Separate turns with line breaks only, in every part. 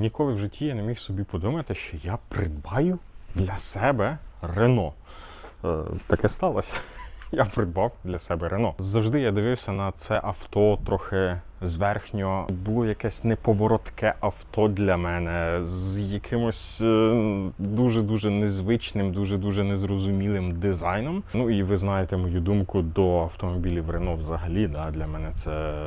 ніколи в житті я не міг собі подумати, що я придбаю для себе Рено. Е, таке сталося. Я придбав для себе Рено. Завжди я дивився на це авто трохи зверхньо. Було якесь неповоротке авто для мене з якимось дуже-дуже незвичним, дуже-дуже незрозумілим дизайном. Ну і ви знаєте мою думку до автомобілів Рено взагалі. Да, для мене це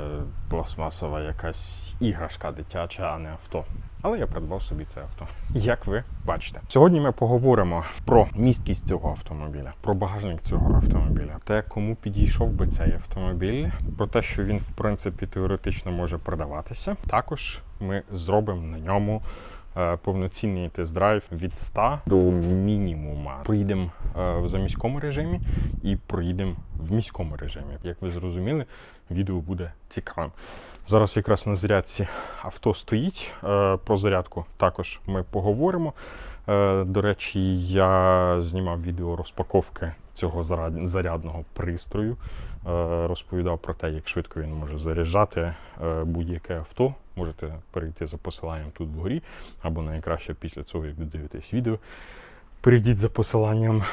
пластмасова якась іграшка дитяча, а не авто. Але я придбав собі це авто, як ви бачите. Сьогодні ми поговоримо про місткість цього автомобіля, про багажник цього автомобіля, те, кому підійшов би цей автомобіль, про те, що він в принципі теоретично може продаватися. Також ми зробимо на ньому. Е, Повноцінний тест-драйв від 100 до мінімума. Проїдемо е, в заміському режимі і проїдемо в міському режимі. Як ви зрозуміли, відео буде цікавим. Зараз якраз на зарядці авто стоїть. Е, Про зарядку також ми поговоримо. До речі, я знімав відео розпаковки цього зарядного пристрою. Е, Розповідав про те, як швидко він може заряджати е, будь-яке авто. Можете перейти за посиланням тут вгорі, або найкраще після цього, як ви дивитесь відео. Перейдіть за посиланням е,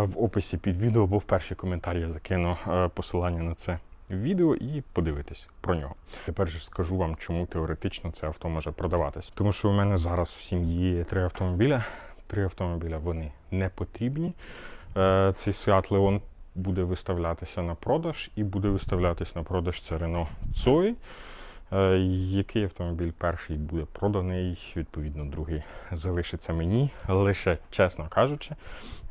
в описі під відео, або в перші коментарі я закину посилання на це відео і подивитись про нього. Тепер же скажу вам, чому теоретично це авто може продаватись. Тому що у мене зараз в сім'ї три автомобіля. Три автомобіля вони не потрібні. Цей Seat Leon буде виставлятися на продаж і буде виставлятися на продаж це Renault Zoe. Е, Який автомобіль перший буде проданий, відповідно, другий залишиться мені. Лише, чесно кажучи,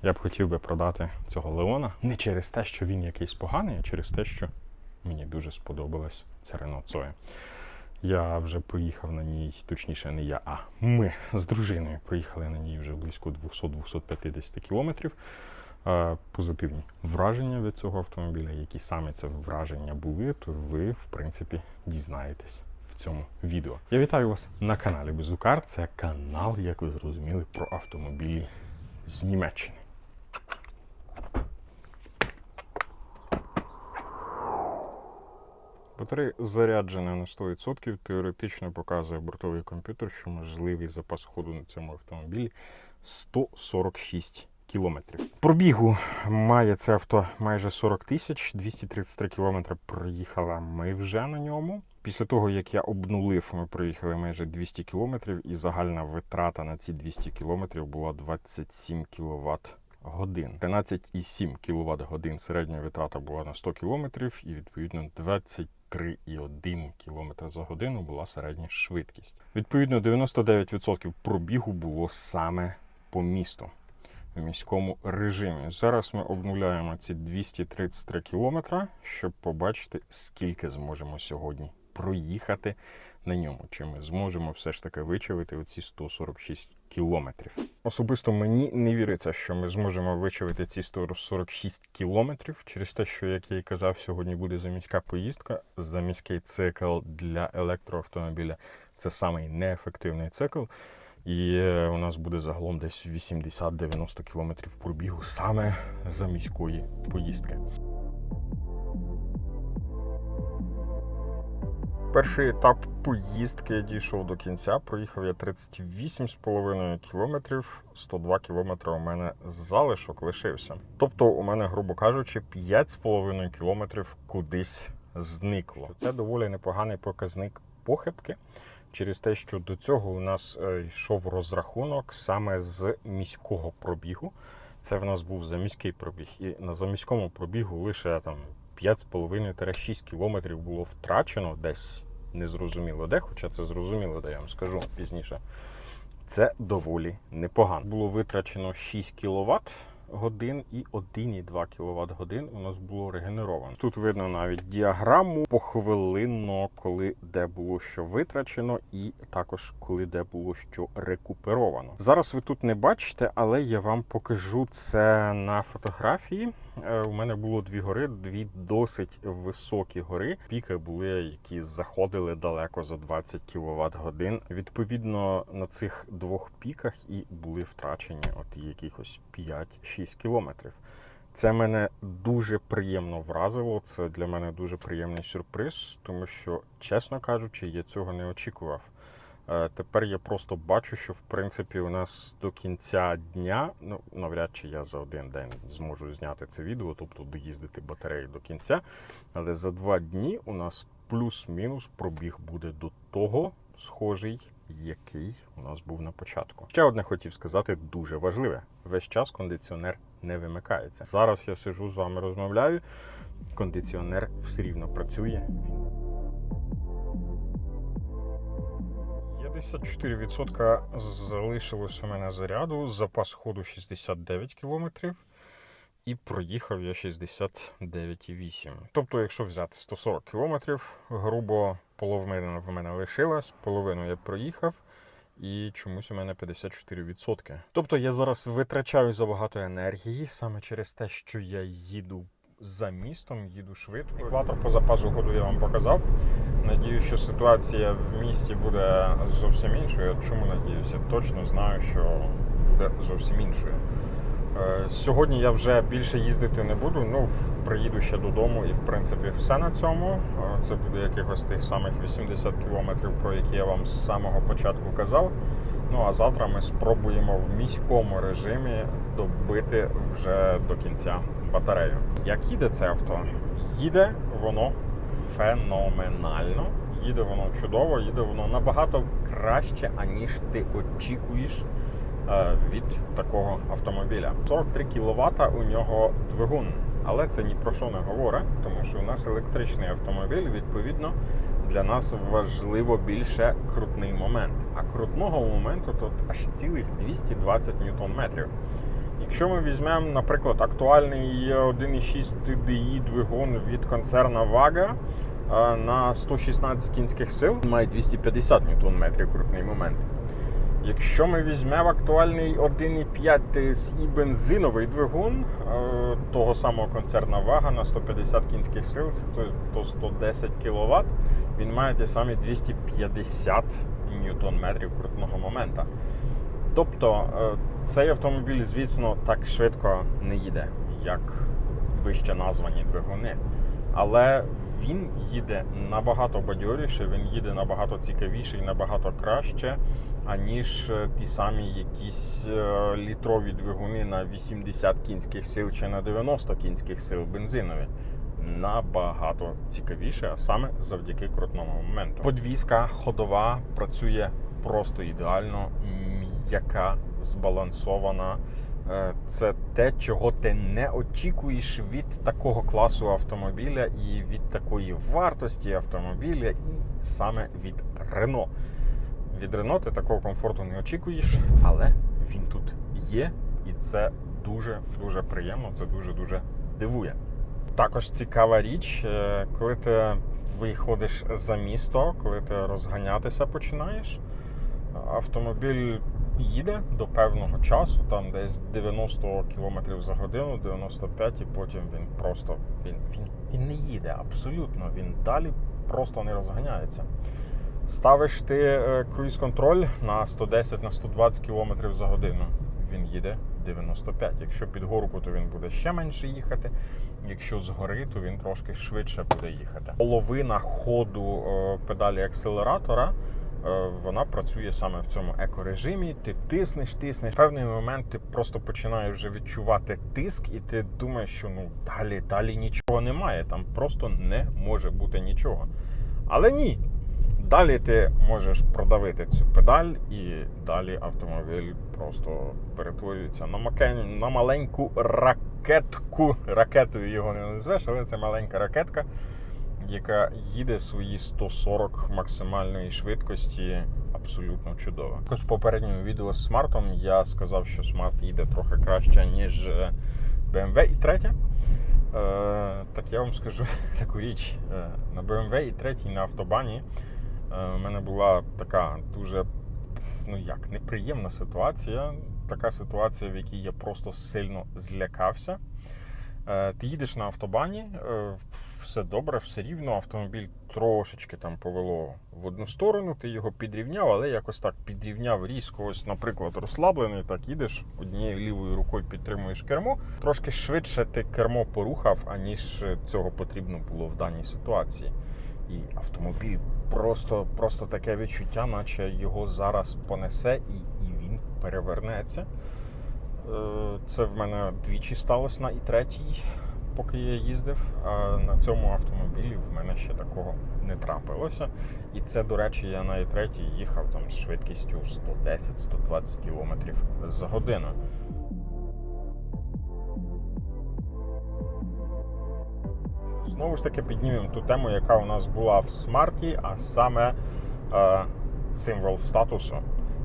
я б хотів би продати цього Леона не через те, що він якийсь поганий, а через те, що мені дуже сподобалась ця Renault Zoe. Я вже проїхав на ній, точніше, не я, а ми з дружиною проїхали на ній вже близько 200-250 кілометрів. Е, Позитивні враження від цього автомобіля, які саме це враження були, то ви, в принципі, дізнаєтесь в цьому відео. Я вітаю вас на каналі Безукар. Це канал, як ви зрозуміли, про автомобілі з Німеччини. Батарея заряджена на 100%. Теоретично показує бортовий комп'ютер, що можливий запас ходу на цьому автомобілі 146 кілометрів. Пробігу має це авто майже 40 тисяч, 233 кілометри проїхала ми вже на ньому. Після того, як я обнулив, ми проїхали майже 200 кілометрів, і загальна витрата на ці 200 кілометрів була 27 кВт годин. 13,7 кВт годин середня витрата була на 100 кілометрів, і відповідно 23,1 км за годину була середня швидкість. Відповідно, 99% пробігу було саме по місту в міському режимі. Зараз ми обнуляємо ці 233 кілометра, щоб побачити, скільки зможемо сьогодні проїхати на ньому. Чи ми зможемо все ж таки вичавити оці 146 кілометрів. Особисто мені не віриться, що ми зможемо вичавити ці 146 кілометрів через те, що, як я і казав, сьогодні буде заміська поїздка. Заміський цикл для електроавтомобіля це самий неефективний цикл. І е, у нас буде загалом десь 80-90 кілометрів пробігу саме за міської поїздки. Перший етап поїздки я дійшов до кінця. Проїхав я 38,5 кілометрів, 102 кілометри у мене залишок лишився. Тобто, у мене, грубо кажучи, 5,5 кілометрів кудись зникло. Це доволі непоганий показник похибки. Через те, що до цього у нас е, йшов розрахунок саме з міського пробігу. Це в нас був заміський пробіг. І на заміському пробігу лише там 5,5-6 кілометрів було втрачено десь незрозуміло де, хоча це зрозуміло, де я вам скажу пізніше. Це доволі непогано. Було витрачено 6 кВт годин і 1,2 кВт годин у нас було регенеровано. Тут видно навіть діаграму похвилинно, коли де було що витрачено, і також коли де було що рекуперовано. Зараз ви тут не бачите, але я вам покажу це на фотографії. Е, У мене було дві гори, дві досить високі гори. Піки були, які заходили далеко за 20 кВт годин. Відповідно, на цих двох піках і були втрачені от якихось 5-6 кілометрів. Це мене дуже приємно вразило. Це для мене дуже приємний сюрприз, тому що, чесно кажучи, я цього не очікував. Е, Тепер я просто бачу, що в принципі у нас до кінця дня, ну навряд чи я за один день зможу зняти це відео, тобто доїздити батарею до кінця. Але за два дні у нас плюс-мінус пробіг буде до того схожий, який у нас був на початку. Ще одне хотів сказати дуже важливе: весь час кондиціонер не вимикається. Зараз я сижу з вами розмовляю. Кондиціонер все рівно працює. Він 54% залишилось у мене заряду, запас ходу 69 км і проїхав я 69,8. Тобто, якщо взяти 140 км, грубо половина в мене лишилась, половину я проїхав. І чомусь у мене 54%. Тобто я зараз витрачаю забагато енергії саме через те, що я їду за містом, їду швидко. Екватор по запасу ходу я вам показав. Надію, що ситуація в місті буде зовсім іншою. Чому надіюся? Точно знаю, що буде зовсім іншою. Е, Сьогодні я вже більше їздити не буду. Ну, приїду ще додому, і в принципі все на цьому. Е, Це буде якихось тих самих 80 кілометрів, про які я вам з самого початку казав. Ну а завтра ми спробуємо в міському режимі добити вже до кінця батарею. Як їде це авто? Їде воно феноменально. Їде воно чудово, їде воно набагато краще, аніж ти очікуєш е, від такого автомобіля. 43 кВт у нього двигун, але це ні про що не говорить, тому що у нас електричний автомобіль, відповідно, для нас важливо більше крутний момент. А крутного моменту тут аж цілих 220 ньютон метрів. Якщо ми візьмемо, наприклад, актуальний 1.6 TDI двигун від концерна Vaga е, на 116 кінських сил, має 250 ньютон метрів крутний момент. Якщо ми візьмемо актуальний 1.5 TSI бензиновий двигун е, того самого концерна Вага на 150 кінських сил, це то- то 110 кВт, він має ті самі 250 ньютон метрів крутного моменту. Тобто е, цей автомобіль, звісно, так швидко не їде, як вище названі двигуни. Але він їде набагато бадьоріше, він їде набагато цікавіше і набагато краще, аніж е, ті самі якісь е, літрові двигуни на 80 кінських сил чи на 90 кінських сил бензинові. Набагато цікавіше, а саме завдяки крутному моменту. Подвізка ходова працює просто ідеально, м'яка, збалансована. Е, Це те, чого ти не очікуєш від такого класу автомобіля і від такої вартості автомобіля, і саме від Рено. Від Рено ти такого комфорту не очікуєш, але він тут є, і це дуже дуже приємно. Це дуже дуже дивує. Також цікава річ, е, коли ти виходиш за місто, коли ти розганятися починаєш, автомобіль їде до певного часу, там десь 90 км за годину, 95, і потім він просто він, він, він не їде абсолютно. Він далі просто не розганяється. Ставиш ти е, круїз-контроль на 110 на 120 км за годину. Він їде 95. Якщо під горку, то він буде ще менше їхати. Якщо згори, то він трошки швидше буде їхати. Половина ходу е, педалі акселератора вона працює саме в цьому екорежимі. Ти тиснеш, тиснеш. Певний момент ти просто починаєш вже відчувати тиск, і ти думаєш, що ну далі, далі нічого немає. Там просто не може бути нічого. Але ні. Далі ти можеш продавити цю педаль, і далі автомобіль просто перетворюється на, макен... на маленьку ракетку. Ракетою його не назвеш, але це маленька ракетка, яка їде свої 140 максимальної швидкості. Абсолютно чудово. Також в попередньому відео з смартом я сказав, що смарт їде трохи краще, ніж е, BMW і третє. Е, так я вам скажу таку річ. Е, на BMW і третій на автобані у мене була така дуже ну як неприємна ситуація. Така ситуація, в якій я просто сильно злякався. Е, Ти їдеш на автобані, е, все добре, все рівно. Автомобіль трошечки там повело в одну сторону, ти його підрівняв, але якось так підрівняв різко. Ось, наприклад, розслаблений, так їдеш однією лівою рукою підтримуєш кермо. Трошки швидше ти кермо порухав, аніж цього потрібно було в даній ситуації. І автомобіль просто, просто таке відчуття, наче його зараз понесе і, і він перевернеться. Е, Це в мене двічі сталося на і третій, поки я їздив. А на цьому автомобілі в мене ще такого не трапилося. І це, до речі, я на і третій їхав там з швидкістю 110-120 км за годину. Знову ж таки піднімемо ту тему, яка у нас була в смарті, а саме е, символ статусу.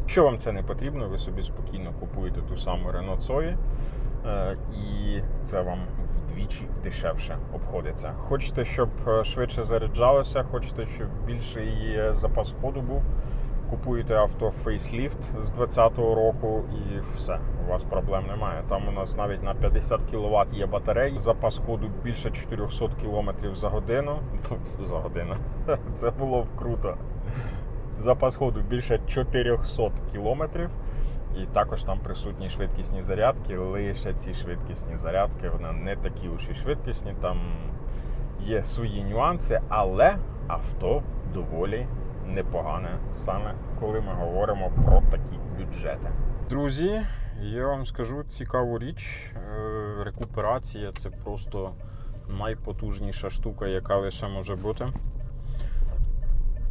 Якщо вам це не потрібно, ви собі спокійно купуєте ту саму Renault Zoe, е, і це вам вдвічі дешевше обходиться. Хочете, щоб е, швидше заряджалося, хочете, щоб більший запас ходу був. Купуєте авто фейсліфт з 2020 року і все, у вас проблем немає. Там у нас навіть на 50 кВт є батарей, запас ходу більше 400 км за годину. За годину. Це було б круто. Запас ходу більше 400 кілометрів. І також там присутні швидкісні зарядки. Лише ці швидкісні зарядки, вони не такі уж і швидкісні, там є свої нюанси, але авто доволі непогане, саме коли ми говоримо про такі бюджети. Друзі, я вам скажу цікаву річ. Е, Рекуперація це просто найпотужніша штука, яка лише може бути.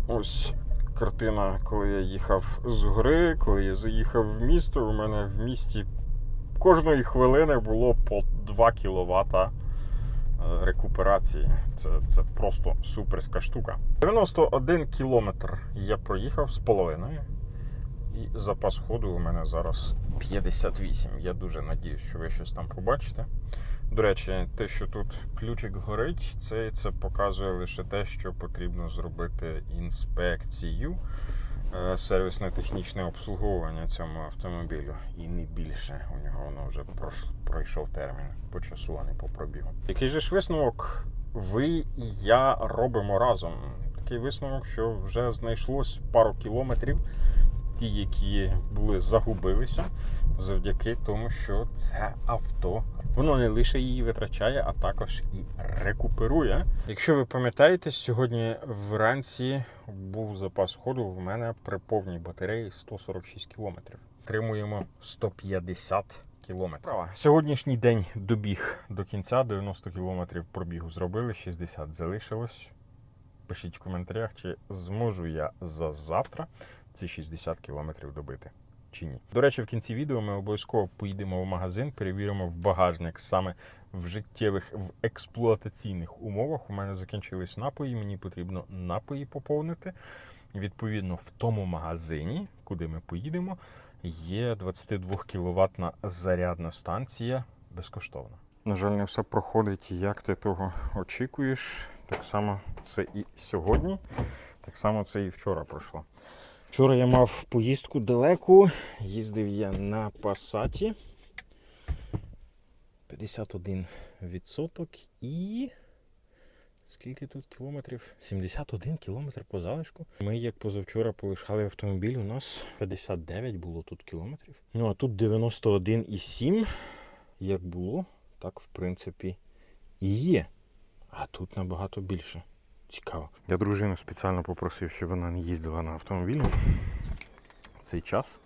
Ось картина, коли я їхав з гори, коли я заїхав в місто. У мене в місті кожної хвилини було по 2 кВт рекуперації. Це, це просто суперська штука. 91 кілометр я проїхав з половиною. І запас ходу у мене зараз 58. Я дуже надіюсь, що ви щось там побачите. До речі, те, що тут ключик горить, це, це показує лише те, що потрібно зробити інспекцію, е, сервісне-технічне обслуговування цьому автомобілю. І не більше. У нього воно вже пройшов термін по часу, а не по пробігу. Який же ж висновок ви і я робимо разом? Такий висновок, що вже знайшлось пару кілометрів ті, які були загубилися, завдяки тому, що це авто. Воно не лише її витрачає, а також і рекуперує. Якщо ви пам'ятаєте, сьогодні вранці був запас ходу в мене при повній батареї 146 км. Тримуємо 150 кілометрів. Сьогоднішній день добіг до кінця, 90 кілометрів пробігу зробили, 60 залишилось. Пишіть в коментарях, чи зможу я за завтра ці 60 кілометрів добити. Чи ні. До речі, в кінці відео ми обов'язково поїдемо в магазин, перевіримо в багажник саме в життєвих, в експлуатаційних умовах. У мене закінчились напої, мені потрібно напої поповнити. Відповідно, в тому магазині, куди ми поїдемо, є 22 кВт зарядна станція безкоштовна. На жаль, не все проходить, як ти того очікуєш. Так само це і сьогодні, так само це і вчора пройшло. Вчора я мав поїздку далеку, їздив я на Пасаті. 51% і. Скільки тут кілометрів? 71 кілометр по залишку. Ми, як позавчора, полишали автомобіль. У нас 59 було тут кілометрів. Ну а тут 91,7. Як було, так в принципі і є. А тут набагато більше. Цікаво. Я дружину спеціально попросив, щоб вона не їздила на автомобілі цей час,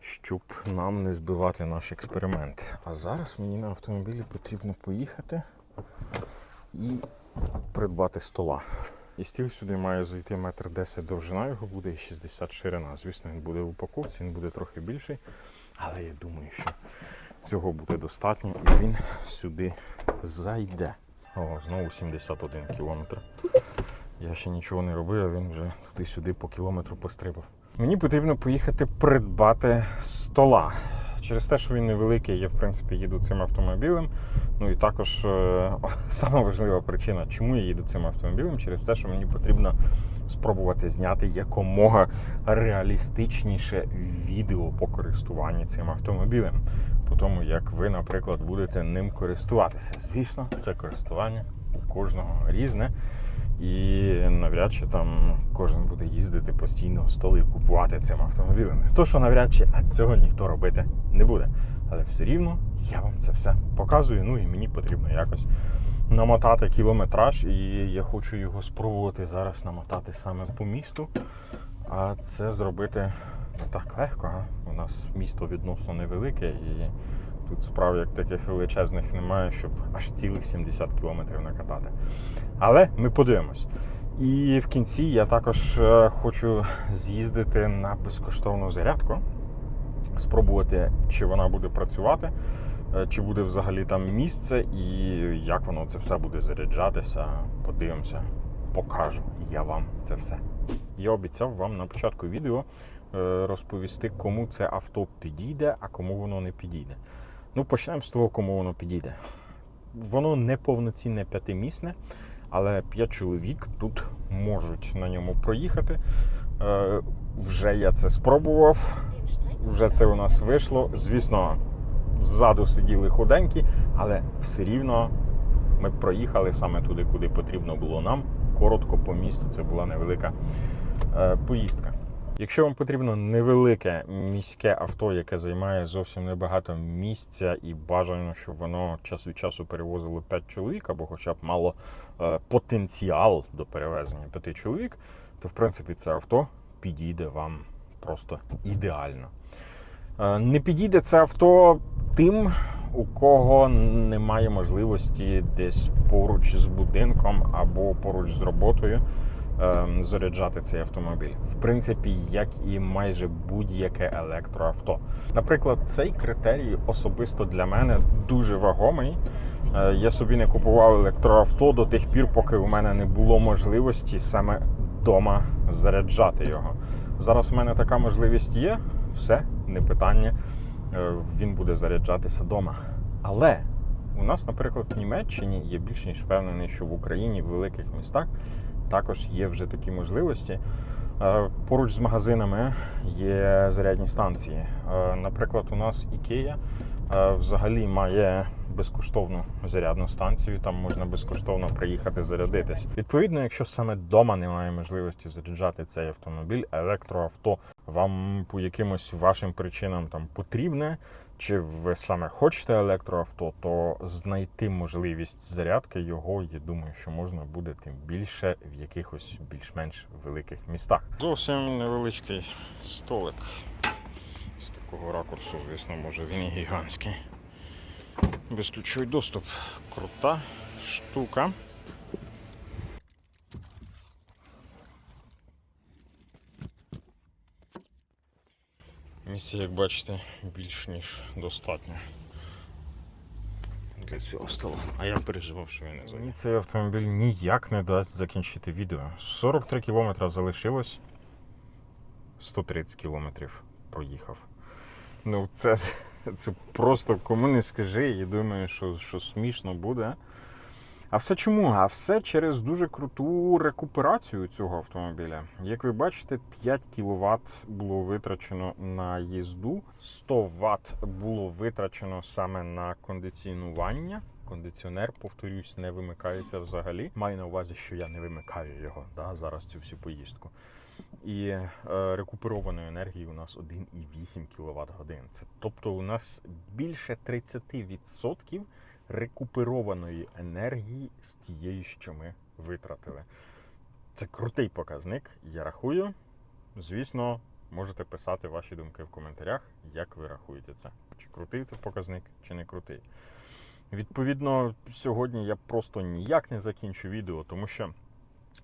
щоб нам не збивати наш експеримент. А зараз мені на автомобілі потрібно поїхати і придбати стола. І стіл сюди має зайти метр 10 довжина, його буде і 60 ширина. Звісно, він буде в упаковці, він буде трохи більший, але я думаю, що цього буде достатньо і він сюди зайде. О, знову 71 кілометр. Я ще нічого не робив, а він вже туди-сюди по кілометру пострибав. Мені потрібно поїхати придбати стола. Через те, що він невеликий, я в принципі їду цим автомобілем. Ну і також е, сама важлива причина, чому я їду цим автомобілем, через те, що мені потрібно спробувати зняти якомога реалістичніше відео по користуванні цим автомобілем. По тому, як ви, наприклад, будете ним користуватися. Звісно, це користування кожного різне. І навряд чи там кожен буде їздити постійно столи купувати цим автомобілем. То, що навряд чи, а цього ніхто робити не буде. Але все рівно я вам це все показую. Ну і мені потрібно якось намотати кілометраж, і я хочу його спробувати зараз намотати саме по місту. А це зробити так легко. а? У нас місто відносно невелике і тут справ як таких величезних немає, щоб аж цілих 70 кілометрів накатати. Але ми подивимось. І в кінці я також е, хочу з'їздити на безкоштовну зарядку, спробувати, чи вона буде працювати, е, чи буде взагалі там місце, і як воно це все буде заряджатися. Подивимося, покажу я вам це все. Я обіцяв вам на початку відео розповісти, кому це авто підійде, а кому воно не підійде. Ну, почнемо з того, кому воно підійде. Воно не повноцінне п'ятимісне, але п'ять чоловік тут можуть на ньому проїхати. Е, вже я це спробував, вже це у нас вийшло. Звісно, ззаду сиділи худенькі, але все рівно ми проїхали саме туди, куди потрібно було нам. Коротко по місту. Це була невелика е, поїздка. Якщо вам потрібно невелике міське авто, яке займає зовсім небагато місця, і бажано, щоб воно час від часу перевозило 5 чоловік, або хоча б мало е, потенціал до перевезення 5 чоловік, то в принципі це авто підійде вам просто ідеально. Е, Не підійде це авто тим, у кого немає можливості десь поруч з будинком або поруч з роботою заряджати цей автомобіль. В принципі, як і майже будь-яке електроавто. Наприклад, цей критерій особисто для мене дуже вагомий. Е, Я собі не купував електроавто до тих пір, поки у мене не було можливості саме вдома заряджати його. Зараз в мене така можливість є, все, не питання. Е, Він буде заряджатися вдома. Але у нас, наприклад, в Німеччині є більш ніж впевнений, що в Україні в великих містах також є вже такі можливості. Е, Поруч з магазинами є зарядні станції. Е, Наприклад, у нас Ікея е, взагалі має безкоштовну зарядну станцію, там можна безкоштовно приїхати зарядитись. Відповідно, якщо саме вдома немає можливості заряджати цей автомобіль, електроавто вам по якимось вашим причинам там потрібне, чи ви саме хочете електроавто, то знайти можливість зарядки його, я думаю, що можна буде тим більше в якихось більш-менш великих містах. Зовсім невеличкий столик. З такого ракурсу, звісно, може він і гігантський. Безключовий доступ. Крута штука. Місця, як бачите, більш ніж достатньо для цього столу. А я переживав, що він не займе. Цей автомобіль ніяк не дасть закінчити відео. 43 кілометра залишилось. 130 кілометрів проїхав. Ну, це, це просто кому не скажи, і думаю, що, що смішно буде. А все чому? А все через дуже круту рекуперацію цього автомобіля. Як ви бачите, 5 кВт було витрачено на їзду, 100 Вт було витрачено саме на кондиціонування. Кондиціонер, повторюсь, не вимикається взагалі. Маю на увазі, що я не вимикаю його да, зараз цю всю поїздку. І е, рекуперованої енергії у нас 1,8 кВт годин. Це тобто у нас більше 30% рекуперованої енергії з тієї, що ми витратили. Це крутий показник, я рахую. Звісно, можете писати ваші думки в коментарях, як ви рахуєте це. Чи крутий це показник, чи не крутий. Відповідно, сьогодні я просто ніяк не закінчу відео, тому що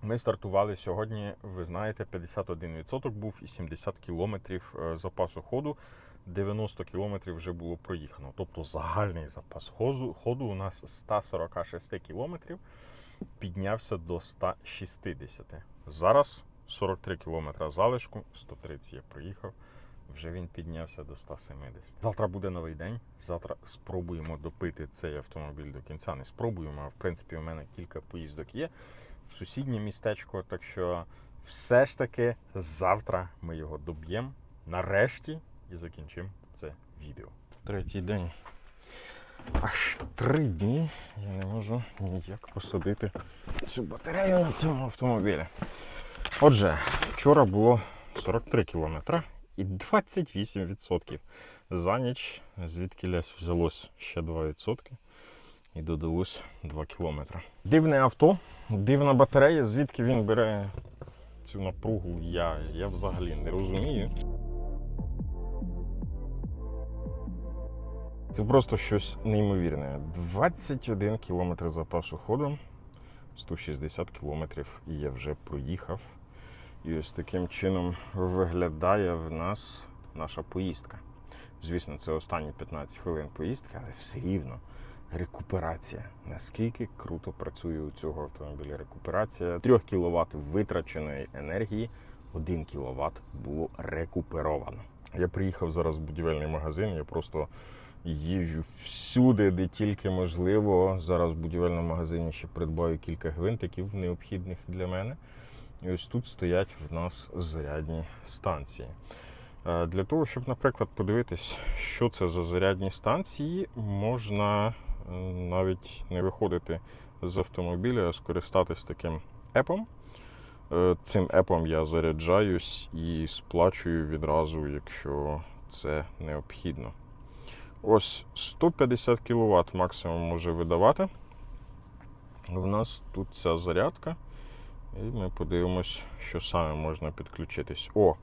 ми стартували сьогодні, ви знаєте, 51% був і 70 кілометрів е, запасу ходу. 90 кілометрів вже було проїхано. Тобто загальний запас ходу, у нас з 146 кілометрів піднявся до 160. Зараз 43 кілометра залишку, 130 я проїхав. Вже він піднявся до 170. Завтра буде новий день. Завтра спробуємо допити цей автомобіль до кінця. Не спробуємо, а в принципі у мене кілька поїздок є в сусіднє містечко. Так що все ж таки завтра ми його доб'ємо. Нарешті і закінчимо це відео. Третій день. Аж три дні я не можу ніяк посадити цю батарею на цьому автомобілі. Отже, вчора було 43 кілометри і 28%. За ніч звідки взялось ще 2%. і додалось 2 кілометри. Дивне авто, дивна батарея, звідки він бере цю напругу, я, я взагалі не розумію. Це просто щось неймовірне. 21 кілометр запасу ходу, 160 кілометрів і я вже проїхав. І ось таким чином виглядає в нас наша поїздка. Звісно, це останні 15 хвилин поїздки, але все рівно рекуперація. Наскільки круто працює у цього автомобіля рекуперація 3 кВт витраченої енергії, 1 кВт було рекуперовано. Я приїхав зараз в будівельний магазин, я просто їжджу всюди, де тільки можливо. Зараз в будівельному магазині ще придбаю кілька гвинтиків необхідних для мене. І ось тут стоять в нас зарядні станції. Е, Для того, щоб, наприклад, подивитись, що це за зарядні станції, можна е, навіть не виходити з автомобіля, а скористатись таким епом. Е, Цим епом я заряджаюсь і сплачую відразу, якщо це необхідно. Ось 150 кВт максимум може видавати. У нас тут ця зарядка. І ми подивимось, що саме можна підключитись. О,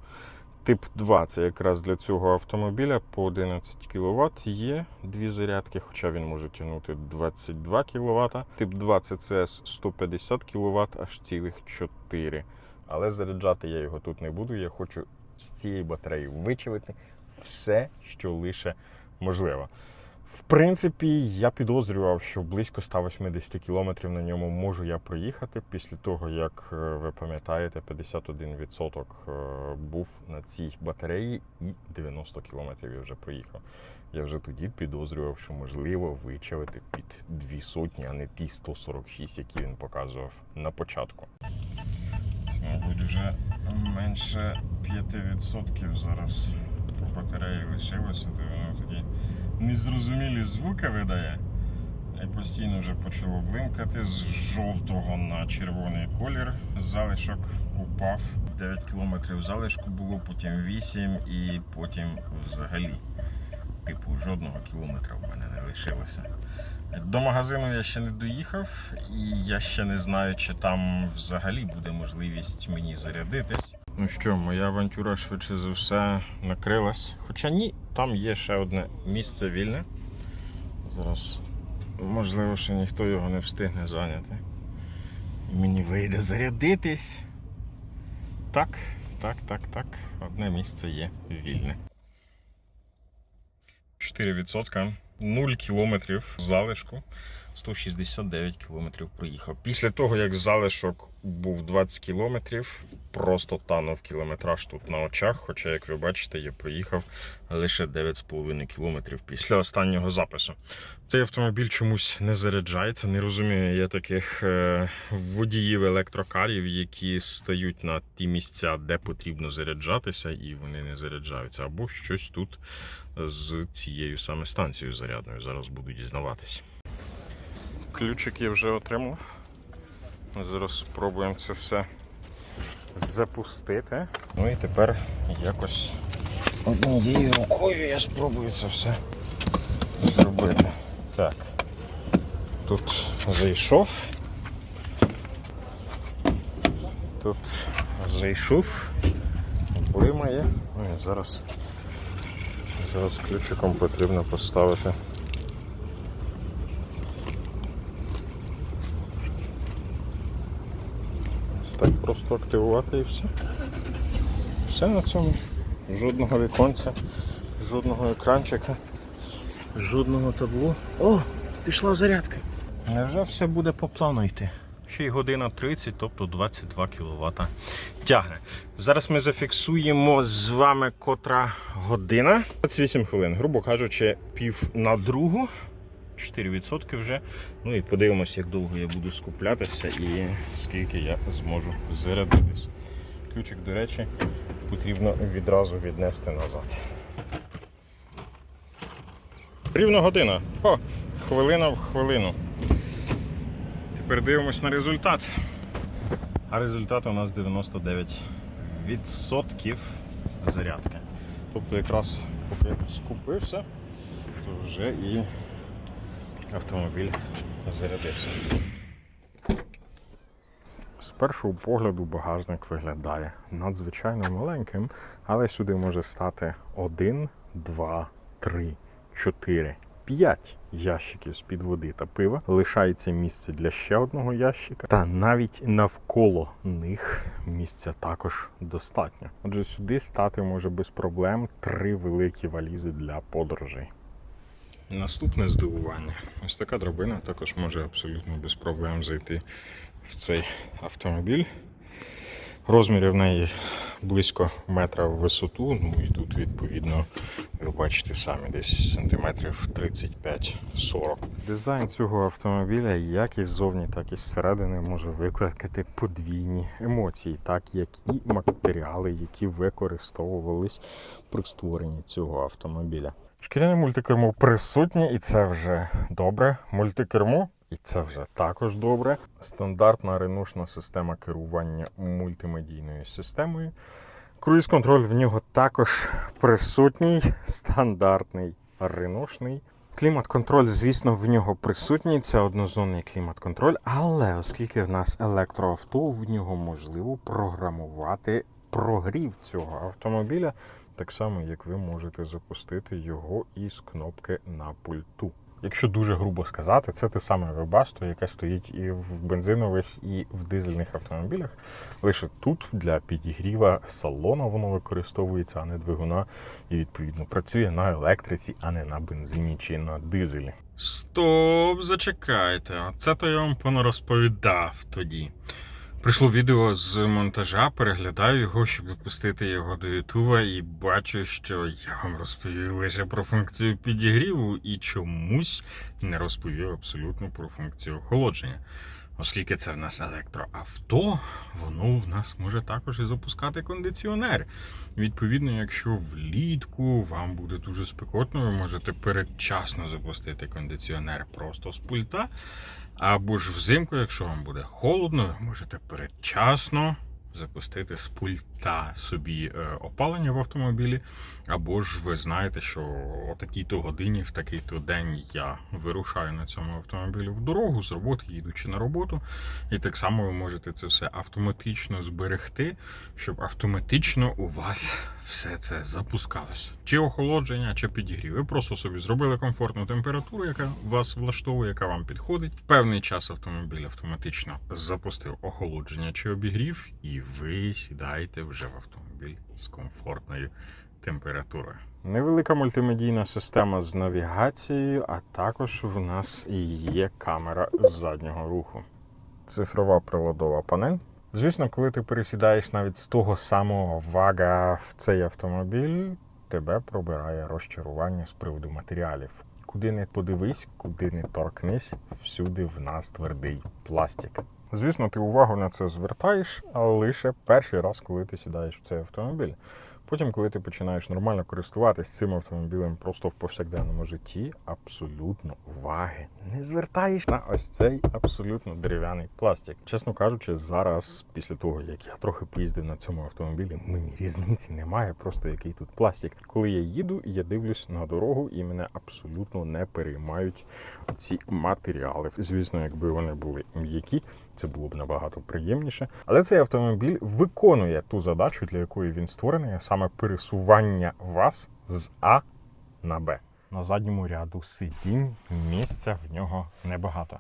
тип 2 це якраз для цього автомобіля по 11 кВт. Є дві зарядки, хоча він може тягнути 22 кВт. Тип 2 CCS 150 кВт, аж цілих 4. Але заряджати я його тут не буду. Я хочу з цієї батареї вичавити все, що лише можливо. В принципі, я підозрював, що близько 180 км на ньому можу я проїхати після того, як е, ви пам'ятаєте, 51% е, був на цій батареї і 90 км я вже проїхав. Я вже тоді підозрював, що можливо вичавити під 2 сотні, а не ті 146, які він показував на початку. Це, мабуть, вже менше 5% зараз по батареї лишилося, то воно тоді незрозумілі звуки видає. І постійно вже почало блимкати з жовтого на червоний колір. Залишок упав. 9 кілометрів залишку було, потім 8 і потім взагалі. Типу, жодного кілометра в мене не лишилося. До магазину я ще не доїхав, і я ще не знаю, чи там взагалі буде можливість мені зарядитись. Ну що, моя авантюра швидше за все накрилась. Хоча ні, там є ще одне місце вільне. Зараз, можливо, ще ніхто його не встигне зайняти. І Мені вийде зарядитись. Так, так, так, так. Одне місце є вільне. 4%, 0 кілометрів залишку, 169 кілометрів проїхав. Після того, як залишок був 20 кілометрів, просто танув кілометраж тут на очах. Хоча, як ви бачите, я проїхав лише 9,5 кілометрів після останнього запису. Цей автомобіль чомусь не заряджається. Не розумію я таких е, водіїв електрокарів, які стають на ті місця, де потрібно заряджатися, і вони не заряджаються. Або щось тут з цією саме станцією зарядною. Зараз буду дізнаватись. Ключик я вже отримав. Зараз спробуємо це все запустити. Ну і тепер якось однією рукою я спробую це все зробити. Так. Тут зайшов. Тут зайшов. Блимає. Ну і зараз, зараз ключиком потрібно поставити. Це так просто активувати і все. Все на цьому. Жодного віконця, жодного екранчика, жодного табло. О, пішла зарядка. Невже все буде по плану йти? Ще й година 30, тобто 22 кВт тягне. Зараз ми зафіксуємо з вами котра година. 28 хвилин, грубо кажучи, пів на другу. 4% вже. Ну і подивимося, як довго я буду скуплятися і скільки я зможу зарядитись. Ключик, до речі, потрібно відразу віднести назад. Рівно година. О, хвилина в хвилину. Тепер дивимось на результат. А результат у нас 99% зарядки. Тобто якраз поки скупився, то вже і автомобіль зарядився. З першого погляду багажник виглядає надзвичайно маленьким, але сюди може стати 1, 2, 3, 4, 5 ящиків з-під води та пива. Лишається місце для ще одного ящика, та навіть навколо них місця також достатньо. Отже, сюди стати може без проблем три великі валізи для подорожей. Наступне здивування. Ось така драбина також може абсолютно без проблем зайти в цей автомобіль. Розміри в неї близько метра в висоту, ну і тут відповідно ви бачите самі десь сантиметрів 35-40. Дизайн цього автомобіля, як і ззовні, так і зсередини, може викликати подвійні емоції, так як і матеріали, які використовувались при створенні цього автомобіля. Шкіряне мультикермо присутнє, і це вже добре. Мультикермо, і це вже також добре. Стандартна ренушна система керування мультимедійною системою. Круїз-контроль в нього також присутній, стандартний реношний. Клімат-контроль, звісно, в нього присутній. Це однозонний клімат-контроль, але оскільки в нас електроавто, в нього можливо програмувати прогрів цього автомобіля, так само як ви можете запустити його із кнопки на пульту. Якщо дуже грубо сказати, це те саме вебасто, яке стоїть і в бензинових, і в дизельних автомобілях. Лише тут для підігріва салона воно використовується, а не двигуна, і відповідно працює на електриці, а не на бензині чи на дизелі. Стоп, зачекайте, це то я вам понарозповідав тоді. Прийшло відео з монтажа, переглядаю його, щоб допустити його до Ютуба, і бачу, що я вам розповів лише про функцію підігріву і чомусь не розповів абсолютно про функцію охолодження. Оскільки це в нас електроавто, воно в нас може також і запускати кондиціонер. Відповідно, якщо влітку вам буде дуже спекотно, ви можете передчасно запустити кондиціонер просто з пульта. Або ж взимку, якщо вам буде холодно, ви можете передчасно запустити з пульта собі е, опалення в автомобілі. Або ж ви знаєте, що о такій-то годині, в такий-то день я вирушаю на цьому автомобілі в дорогу з роботи, їдучи на роботу. І так само ви можете це все автоматично зберегти, щоб автоматично у вас все це запускалось. Чи охолодження, чи підігрів. Ви просто собі зробили комфортну температуру, яка вас влаштовує, яка вам підходить. В певний час автомобіль автоматично запустив охолодження чи обігрів, і ви сідаєте вже в автомобіль з комфортною температурою. Невелика мультимедійна система з навігацією, а також в нас і є камера заднього руху. Цифрова приладова панель. Звісно, коли ти пересідаєш навіть з того самого вага в цей автомобіль, тебе пробирає розчарування з приводу матеріалів. Куди не подивись, куди не торкнись, всюди в нас твердий пластик. Звісно, ти увагу на це звертаєш, але лише перший раз, коли ти сідаєш в цей автомобіль. Потім, коли ти починаєш нормально користуватись цим автомобілем просто в повсякденному житті, абсолютно уваги не звертаєш на ось цей абсолютно дерев'яний пластик. Чесно кажучи, зараз, після того як я трохи поїздив на цьому автомобілі, мені різниці немає, просто який тут пластик. Коли я їду, я дивлюсь на дорогу, і мене абсолютно не переймають ці матеріали. Звісно, якби вони були м'які, це було б набагато приємніше. Але цей автомобіль виконує ту задачу, для якої він створений, а саме пересування вас з А на Б. На задньому ряду сидінь місця в нього небагато.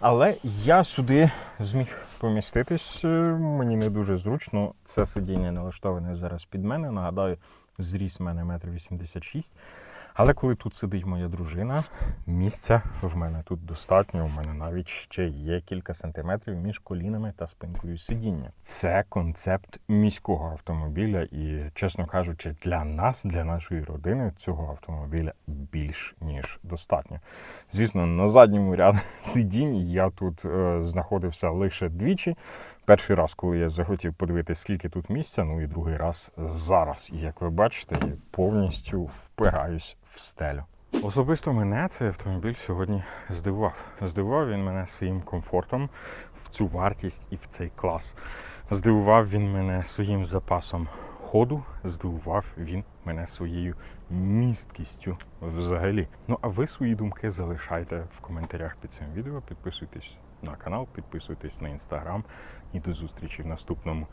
Але я сюди зміг поміститись. Е, Мені не дуже зручно. Це сидіння налаштоване зараз під мене. Нагадаю, зріс в мене 1,86 м. Але коли тут сидить моя дружина, місця в мене тут достатньо. У мене навіть ще є кілька сантиметрів між колінами та спинкою сидіння. Це концепт міського автомобіля, і, чесно кажучи, для нас, для нашої родини, цього автомобіля більш ніж достатньо. Звісно, на задньому ряду сидінь я тут е, знаходився лише двічі. Перший раз, коли я захотів подивитися, скільки тут місця, ну і другий раз зараз. І як ви бачите, я повністю впираюсь в стелю. Особисто мене цей автомобіль сьогодні здивував. Здивував він мене своїм комфортом в цю вартість і в цей клас. Здивував він мене своїм запасом походу здивував він мене своєю місткістю взагалі. Ну а ви свої думки залишайте в коментарях під цим відео. Підписуйтесь на канал, підписуйтесь на інстаграм і до зустрічі в наступному